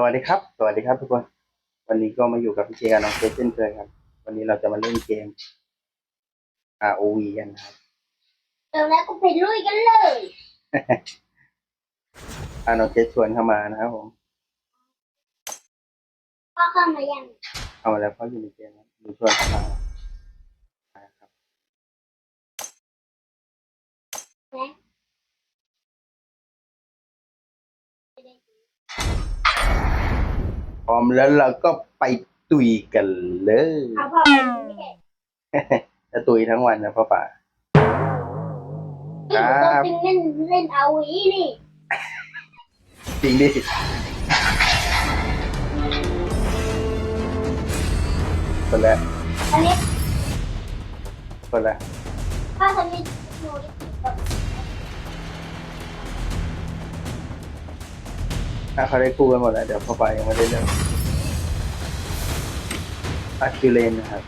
สวัสดีครับ สวัสดีครับทุกคน วันนี้ก็มาอยู่กับพี่เจกับน้องเจเช่นเคยครับ วันนี้เราจะมาเล่นเกม ROV กันนะครับเดี๋ยวแล้วก็ไปลุยกันเลยอาน้องเจชวนเข้ามานะครับผมพ่อเข้ามายังเข้ามาแล้วเขาอยู่ในเกมครับดูชวนเข้ามานะครับ พร้อมแล้วเราก็ไปตุยกันเลยเอาพ่อไปไม่ได้จะตุยทั้งวันนะพ่อป่านี่หนูก็เป็นเล่นเล่นเอาวีนี่ จริงดิ คนละอันนี้คนละพ่อทำนี้หนู ถ้าเขาได้คู่กันหมดแล้วเดี๋ยวพ่อป่ายังไม่ได้เริ่มอาคิวเลนนะครับ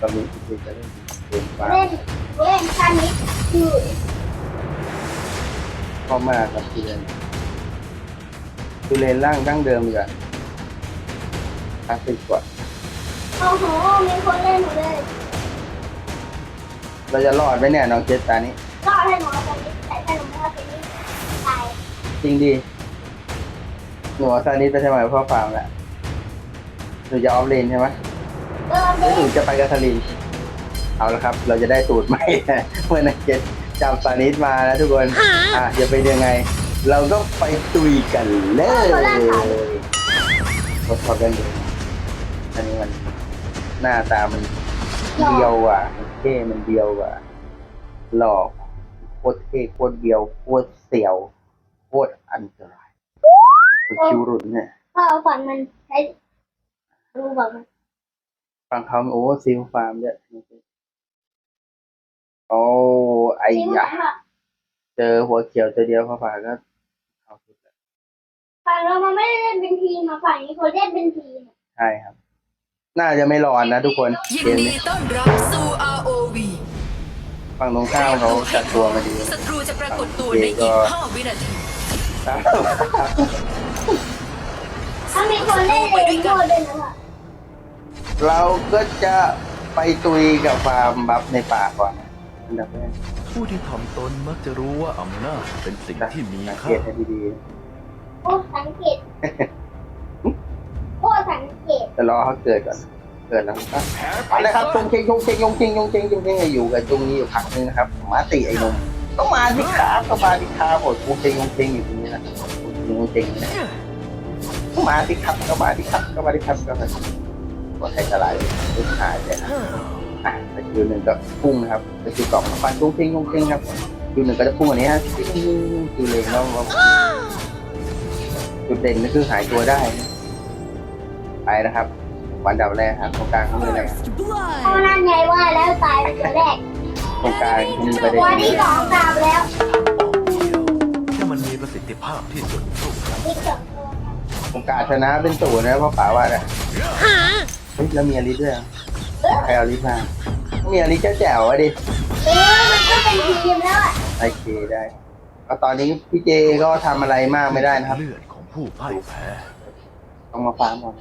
ตอนนี้พี่เจจะเล่นเกมฟ้าเล่นเล่นคันนี้คือเข้ามากครับคิวเลนคิวเลนร่างดั้งเดิมดีกว่าคลาสสิกกว่าโอ้โหมีคนเล่นหมดเลย เราจะรอดไหมเนี่ยน้องเจสตานี้รอดให้หนูเอาคันนี้แต่ถ้าหนูไม่เอาคันนี้ตายจริงดิ หนูเอาซานิสไปใช่ไหมพ่อฟาร์มแหละหนูจะออฟเลนใช่ไหมเออหเด็รือหนูจะไปกับซาลินเอาละครับ เราจะได้สูตรใหม่ เมื่อนักเจ็ดจับซานิสมาแล้วทุกคน อะจะเป็นยังไง เราก็ไปตุยกันเลยทดสอบกันดูอันนี้มันหน้าตามันเดียวอะมันเท่มันเดียวอะหลอกโคตรเท่โคตรเดียวโคตรเสียวโคตรอันตราย คิวรุนเนี่ยพ่อเอาฝันมันใช้รู้บอกมันฟังเขาโอ้ซิลฟาร์มเนี่ยโอ้ไอ้จริงยะค่ะเจอหัวเขียวตัวเดียวเข้าป่าก็เอาสุดแล้วฝั่งเรามันไม่ได้เล่นเป็นทีมมาฝั่งนี้เขาเล่นเป็นทีมใช่ครับ น่าจะไม่รอนนะทุกคนยินเกมดีนี้ต้อนรับสู่ ROV ฝั่งตรงข้ามเขาจัดตัวมาดีศัตรูจะปรากฏตัวในอีก5วินาทีครับ ถ้ามีคนเล่นเองโทษด้วยนะว่าเราก็จะไปตุยกับฟาร์มบัฟในป่าก่อนอันดับแรกผู้ที่ถ่อมตนมักจะรู้ว่าอำนาจเป็นสิ่งที่มีสังเกค่าตให้ดีโอ้สังเกตโอ้สังเกตๆจะรอเขาเกิดก่อน เกิดแล้วก็เอาเลยครับจงเชงจงเชงจงเชงจงเชงจงเชงอยู่กับตรงนี้อยู่พักนึงนะครับมาติไอ้หนมต้องมาดิครับก็มาดิครับโอ้ยจงเชงจงเชงอยู่ตรงนี้นะจงเชงนะต้อง มาดิครับก็มาดิครับก็มาดิครับก็มาดิกดให้สลายลูกหายเลยนะอะสกิลหนึ่งก็พุ่งนะครับสกิลกล่องฟันจงเชงจงเชงครับสกิลหนึ่งก็จะพุ่งอันนี้ฮะสกิลเลงแล้วจุดเด่นก็คือหายตัวได้นะไปนะครับวันดับแรกครับตรงกลางเขามีอะไรเพราะนั่นไงว่าแล้วตายเป็นตัวแรกตรงกลางมีประเด็นตัวที่สองตามแล้วออกเดียวที่มันมีประสิทธิภาพที่สุดทุกครั้ง ที่สองตัวตรงกลางชนะเป็นศูนย์นะเพราะป๋าว่าเนี่ยเฮ้ยแล้วมีอลิสด้วยเหรอใครเอาอลิสมามีอลิสเจ้าแจ๋วอะดิเออมันก็เป็นทีมแล้วอะโอเคได้ก็ตอนนี้พี่เจก็ทำอะไรมากไม่ได้นะครับ เลือดของผู้พ่ายแพ้ต้องมาฟาร์มก่อน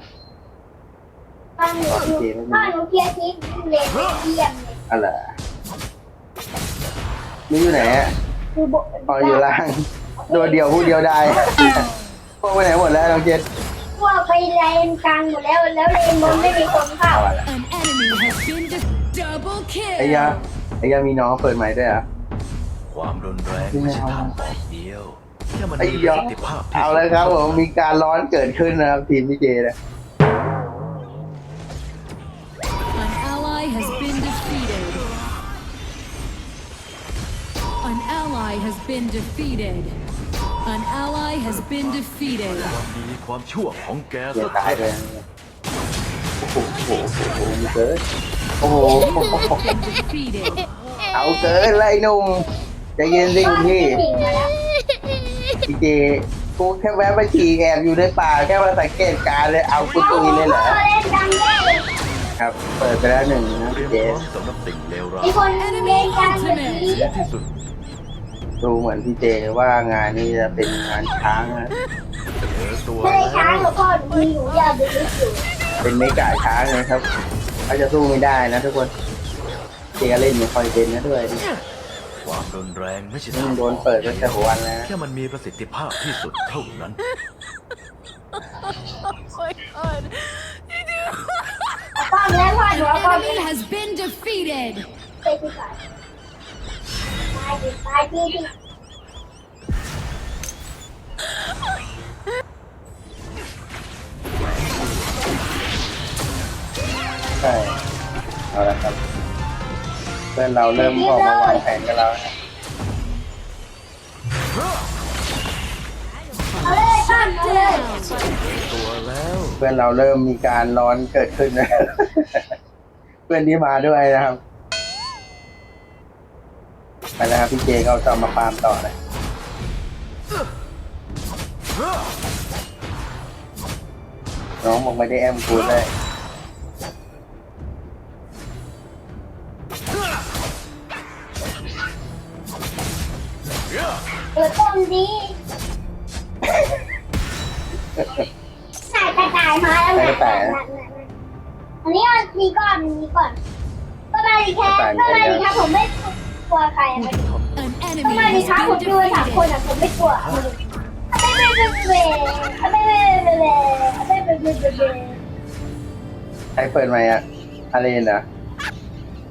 บ้านหนูบ้านหนูเคลียร์ทีมเลนเยี่ยมเลยอะไรนี่อยู่ไหนอะคือโบพออยู่ล่าง โดดเดียวผู้เดียวได้ พวกไปไหนหมดแล้วน้องเจนพวกไปเลนกลางหมดแล้ว แล้วเลนบนไม่มีคนเข้าเอาอะไร An enemy has been de- double ไอ้ยา kill ไอ้ยามีน้องเปิดใหม่ด้วยเหรอะ ความรุนแรงไม่ใช่ทางออกเดียวแค่มันไอ้มีปยาระสิทธิภาพที่เอาสุดเลยครับผมมีการร้อนเกิดขึ้นนะครับทีมพี่เจนะ An ally has been defeated An ally has been defeated An ally has been defeated ความดีความชั่วของแกเดี๋ยสัวกตายเลยโอ้โหโอ้โหโอ้โหมีเกินโอ้โห been defeated เอาเกินเลยหนุ่มใจเย็นสิคุณพี่จริงแล้วพี่เจกูแค่แวะไปขี่แอบอยู่ในป่าแค่มาสังเกตการณ์เลยเอากูตุยเลยเหรอเล่นดังแย่เลยครับเปิดไปแล้วหนึ่งนะเตรีพี่ยมเจพร้อมสำหรับสิ่งเลวร้ายมีคนเล่นกันแบบนี้ดีที่สุด ดูเหมือนพี่เจว่างานนี้จะเป็นงานช้างนะเจอตัวไม่ได้แล้ช้างวหรอกพ่อหนูมีหนูอยากดูลิสอยู่เป็นไม่กาช้างนะครับเขาจะสู้ไม่ได้นะทุกคนเจก็เล่นไม่ค่อยเป็นนะด้วยดิความรุนแรงไม่ใช่นี่ทางมันโดนเปิดก็จะหัววันแล้วแค่มันมีประสิทธิภาพที่สุดเท่านั้น ป้อมแล้วพ่อหนู An เอาป้อม enemy has been defeated. ไปที่ก่อน ใช่เอาละครับเพื่อนเราเริ่มออกมาวางแผนกันแล้วนะเอาเลยป้อมเอาเลยตัวแล้วเพื่อนเราเริ่มมีการร้อนเกิดขึ้นนะ เพื่อนที่มาด้วยนะครับ ไปแล้วครับพี่เจเขาจะมาฟาร์มต่อเลยน้องบอกไม่ได้แอมกูเลยเปิดป้อมดีนายกระต่ายมาแล้วนะอันนี้มันมีก่อนมีก่อนก็มาดีแค่ก็มาดีครับผมไม่ กลัวใครผู้ไม่ที่ทำตน An ก็ enemy มาดีครับ has ผมดูสามคนอะผมไม่กลัวไม่ไม่ไม่ไม่ไม่ไม่ไม่ไม่ไม่ไม่ไม่ไม่ใครเปิดไมค์อะอาเลนเหรอ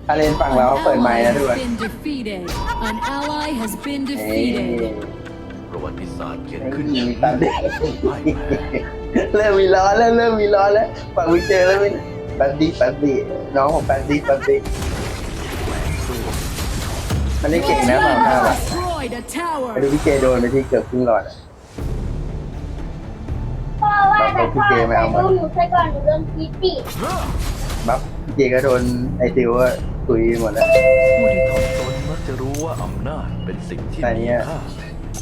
อาเลนฝั่งเรา An เปิดไมค์นะทุกคน An ally has been เอ้ย defeated. ประวัติศาสตร์เขียนเฮ้ยขึ้นมีอย่างตาเด็ก เริ่มมีร้อนแล้วเริ่มมีร้อนแล้วฝั่งวิเจอแล้วเป็นปันดีปันดีน้องของปันดีปันดี มันได้เก่งนะฝั่งข้าวอะ Destroyed a ไปดู tower. พี่เจโดนไปที่เกือบครึ่งหลอดอะ พ่อว่าแต่พ่อแต่ดูหนูใส่ก่อนหนูโดนพีตีบัฟพี่เจก็โดนไอซิวอะตุยหมดแล้ว ผู้ที่ทำตนมักจะรู้ว่าอำนาจเป็นสิ่งที่แต่มีเนี่ยค่า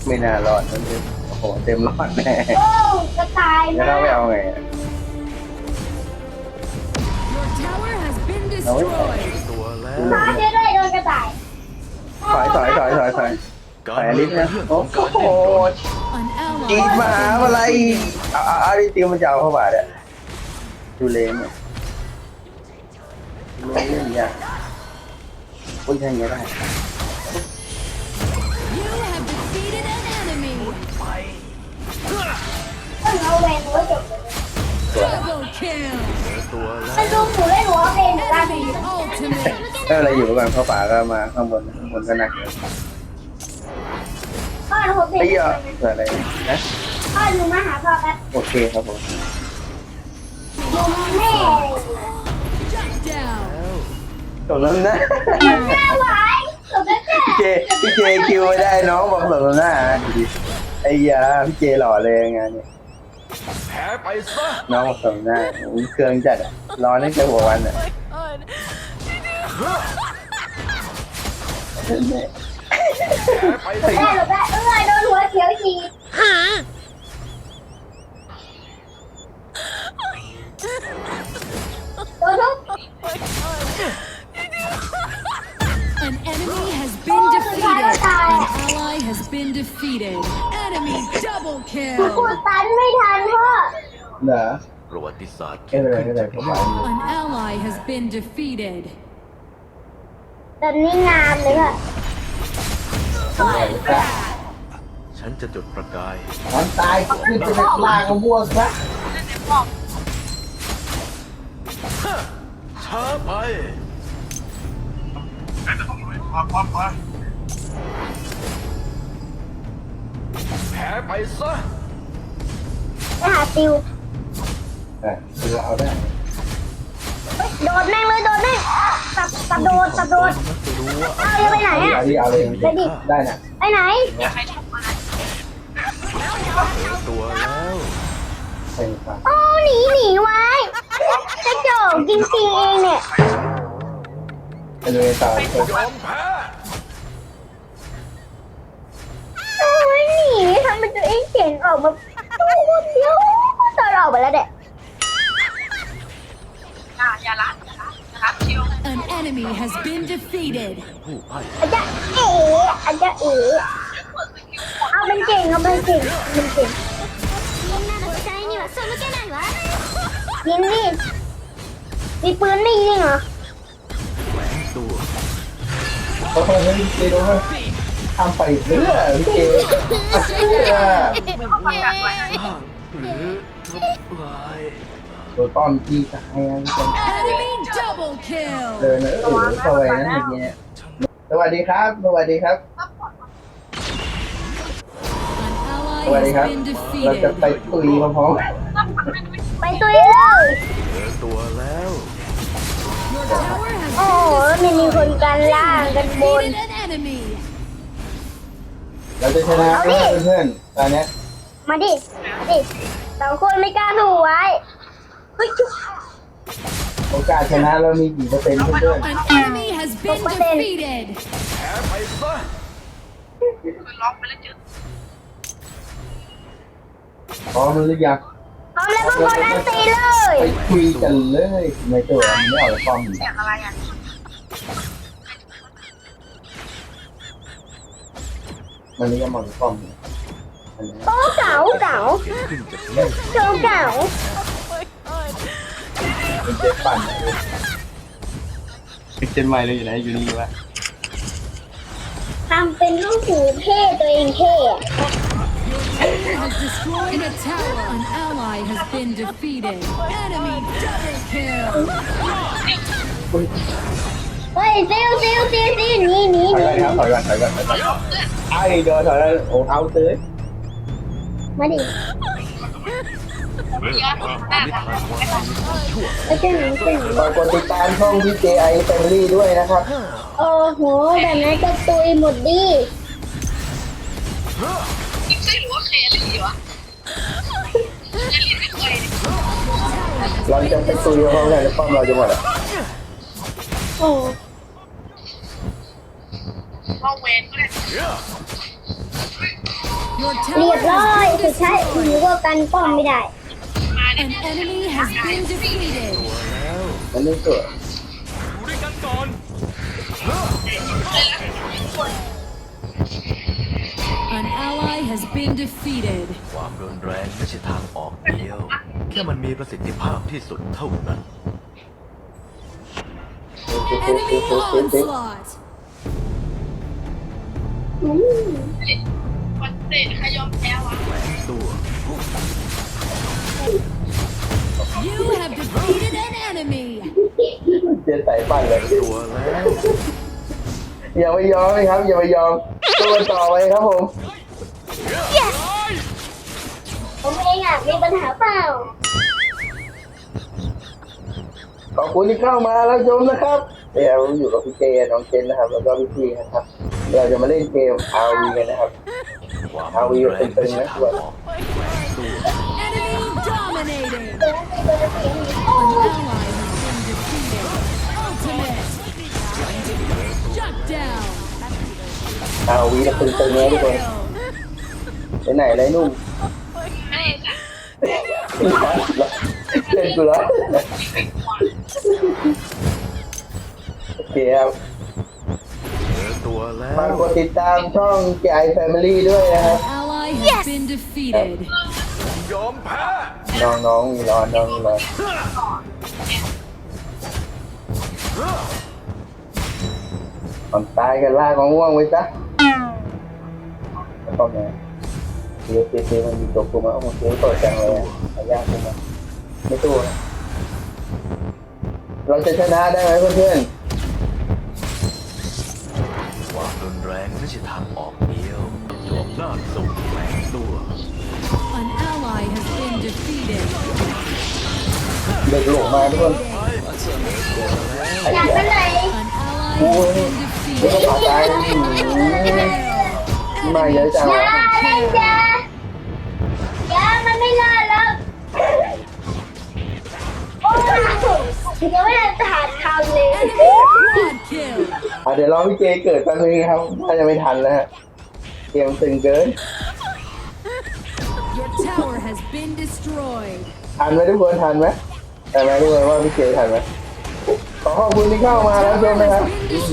ไม่น่ารอดนั่นเลยโอ้โหเต็มหลอดแน่โอ้กระต่ายแล้วมาเราไปเอาไงอะ Your tower has been No, wait. destroyed. ตัวแล้ว พ่อช่วยด้วยโดนกระต่าย ถอยถอยถอยถอยถอยกาถรอยอันเมืนี้องเป็นะนเรื่องขโอ้องการโหเล่นดนตรีจี An ดมา ally หา has อะไร been เอาเอาเอาดิติวมันจะเอาเข้ามาเนี่ยดูเลนเนี่ยไม่เล่นยากโอ้ยยังไงได้ You have defeated an enemy. ต้องเอาแหวนหนูจบเลย Double kill. ตัวแล้วมันดูหนูได้หนูเอาเป็นหนูได้ Enemy ultimate. ถ้าอะไรอยู่ก่อนเข้าป่าก็มาข้างบนข้างบนก็หนักเลยพ่อหนูเป็นไอ้เหี้ยเกิดอะไรนะพ่อหนูมาหาพ่อแป๊บโอเคครับผมหนูแม่ Shut down. ตกล้วนะแม่ไหวหนูก็แค่พี่เจพี่เจคิวไม่ได้น้องบอกตกล้วนะดูดิไอ้ยาพี่เจหล่อเลยงานเนี่ยแพ้ไปซะน้องบอกตกหน้าเครื่องจัดอะร้อนตั้งแต่หัววันอะแพ้ ไปหนูซะได้หนูได้เออโดนหัวเขียวฉีดโดนทุบ An enemy has been defeated. An ally has been defeated. Enemy double หนูพู kill. ดตันไม่ทันพ่อเหรอประวัติศาสตร์ไม่เขียนเป็นไรขึ้นไม่เป็นไรจากผมภาว่าพ An ally has been defeated. แบบนี้งามเลยค่ะฉันจะจุดประกายมันตายขึ้นเป็นนักล่างของพวกซะช้าไปแพ้ไปซะไปหาติวอะคือเอาได้ โดดแม่งเลยโดดแม่ง ตับตับโดดตับโดดมักจะรู้ว่าเอาจะไปไหนเอาอะดิเอาเลยไปดิได้นะไปไหนตัวแล้วเป็นครับโอ้หนีหนีไว้กระจอกจริงๆเองเนี่ยไปดูในต่อยอมแพ้โอ้ยหนีทำเป็นตัวเองเก่งออกมาตัวคนเดียวตอนออกไปแล้วเด็ก An enemy has been defeated. I got oh, I got it. I'm in game, I'm in game, I'm in game. みんなで使いには背向けないわ。みんな、日本でいいわ。おはようしてるわ。乾杯するわ、ウケ。あ、すげえ。 ตัวต้อนพี่จะให้พี่เจ Enemy double kill. เดินเออเข้าไปนั่นเมื่อกี้เนี่ยสวัสดีครับ สวัสดีครับ An สวัส ally ดีครับ has been เราจะไป defeated. ตุยพร้อมไปตุยเลยเจอตัวแล้ว Your tower has โอ้โหมันมีคนกันล่างกันบน defeated an enemy. ๆเราจะชนะเพื่อนเพื่อนๆตอนเนี้ยมาดิมาดิสองคนไม่กล้าถูไว้ เฮ้ยจุ๊บโอกาสชนะเรามีกี่เปอร์เซ็นต์เพื่อน An enemy has been defeated. ๆพร้อมหรือยังพร้อมแล้วพวกคนนั้นตีเลยไปคุยกันเลยในตัวมันไม่เอาแล้วป้อมอยู่มันนี่ก็มันป้อมอยู่อันนี้โอ้เก๋าเก๋าเห็นขึ้นจากเมฆโจเก๋า เป็นเจ็บปั่นเลยเป็นเจนใหม่เลยอยู่ไหนอยู่นี่วะทำเป็นลูกหูเท่ตัวเองเท่อะ Enemy has destroyed a tower. An ally has been defeated. Enemy double kill. เฮ้ยซิลซิลซิลซิลหนีหนีถหอยนีก่อนครับถอยก่อนถอยก่อนถอยก่อนไอ้เดินถอยแล้วโอ้เอาเตยมาดิ ไม่ใช่หนีไม่ใช่หนีฝากกดติดตามช่องพี่เจไอแฟมิลี่ด้วยนะครับ โอ้โหแบบนั้นก็ตุยหมดดิเราจะไปคุยกับเขาแล้วป้อมเราจะหมดอะโอ้ Your เรีย tower บร้อย has สุด been ท้ายหนูก็กันป้อมไม่ได้ An enemy has been defeated. มันไม่สวย An ally has been defeated. ความรุนแรงไม่ใช่ทางออกเดียว แค่มันมีประสิทธิภาพที่สุดเท่านั้น Enemy onslaught. อืมตัว You have defeated an enemy. เจนสายปั่นเลยตัวแล้วอย่าไปยอมเลยครับ อย่าไปยอมตัวต่อไปครับผม ผมเองอะมีปัญหาเปล่า ขอบคุณที่เข้ามาแล้วชมนะครับเดี๋ยวอยู่กับพี่เจน้องเจนนะครับ แล้วก็พี่พีนะครับ เราจะมาเล่นเกม RV กันนะครับความเอาอีรุกนแรงไม่ใช่ทางออกตัว Enemy Dominating. เอาวีจะตึงตึงเลยทุกคนไปไหนเลยนุ่มไม่ค่ะเล่นกูแล้วโอเคครับตัวแล้วฝากกดติดตามช่องใหญ่แฟมิลี่ด้วยนะครับ Ally has been defeated. อม น้องๆมีร้อนน้องมีร้อนก่อนตายกันลากมะม่วงไว้ซะแล้วก็มาเสียเสียเสียมันมีตัวกูมาเอามาเสียต่อจังเลยอายากกูมาไม่ตู้นะเราจะชนะได้ไหมเพื่อนความรุนแรงไม่ใช่ทางออกเดียวจบหน้าสูงแฝงตัว เด็กหลงมาทุกคนไอ้อยากเหี้ไปยไหน An ally has been เด็ก defeated. ก็ผ่าตายมาเยอะจังอวะย่าเล่นอย่าอย่ามันไม่รอดแล้วโอ้ยยังไม่ได้ถานคำเลย Quad kill. อะเดี๋ยวรอพี่เจเกิดแป๊บนึงครับถ้าจะไม่ทันแล้วฮะเกมตึงเกิน destroyed. ทันไหมทุกคนทันไหมแต่ไหมทุกคนว่าพี่เจทันไหมขอขอบคุณที่เข้ามาแล้วชมนะครับ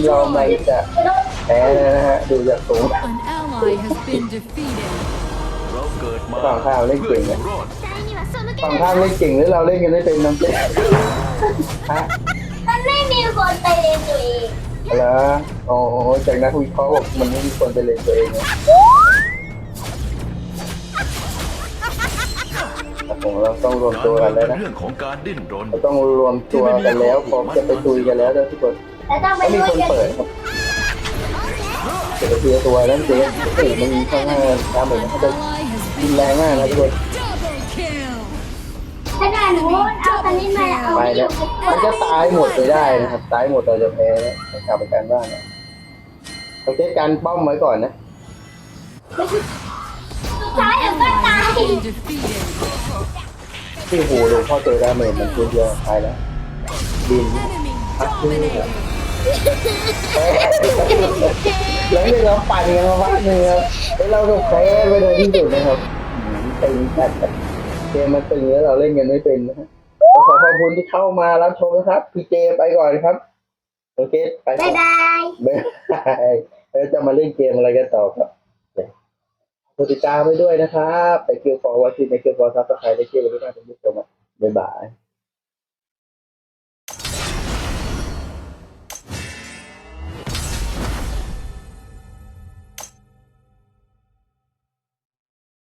เราไม่จะแพ้นะฮะดูจากสูง An ally has been defeated. เราเกิดมาฝั่งข้าวเล่นเก่งนะ พื่ออยู่รอดใจนี่ว่าสนุกฝั่งข้ามเล่นเก่งหรือเราเล่นกันไม่เป็นน้องเจ๊ฮะมันไม่มีคนไปเรียนตัวเอง แล้วโอ้โหจากนักวิเคราะห์บอกมันไม่มีคนไปเล่นตัวเองนะ ผมเราต้องรวมการตัวเมืกัอนงแล้วเป็นนะเรื่องของการดิ้นรน เราต้องรวมตัวกันแล้วพร้อมจะไปตุยกันแล้วนะทุกคนแล้วต้องไปไม่มีด้วยคนกันเปิดครับเดี๋ยวไปเคลียร์ตัวนั้นเจ๊โอ้โหมันข้างหน้าตามเหมือน An เขาจะ ally has กิน been แรงมากนะทุกคน double kill. ขนาดหนูเอาตอนนี้มาเอาไปไปอแล้วยู่มันจะตายหมดไปได้นะครับ ตายหมดเราจะแพ้นะกลับไปการบ้านนะเราเจ๊การป้อมไว้ก่อนนะ สุดท้ายเดี๋ยวก็ Ally ตาย has been defeated. ที่หูหลวงพ่อเจอดาเมจมันคนเดียวตายแล้วบิน Enemy dominated. หลังจากเราปั่นกันมาพักหนึงครับแล้วเราก็แพ้ไปโดยที่สุดนะครับอืมตึงจัดครับเกมมันตึงแล้วเราเล่นกันไม่เป็นนะฮะก็ขอขอบคุณที่เข้ามารับชมนะครับ พี่เจไปก่อนครับ โอเค ไปครับ๊ายบาย บ๊ายบายแล้วจะมาเล่นเกมอะไรกันต่อครับ กดติดตามไปด้วยนะครับไปเกี่ยวฟอร์วัชินในเกี่ยวฟอร์ซับสไครต์ได้เกี่ยวกับทุกท่านทุกผู้ชมบ๊ายบาย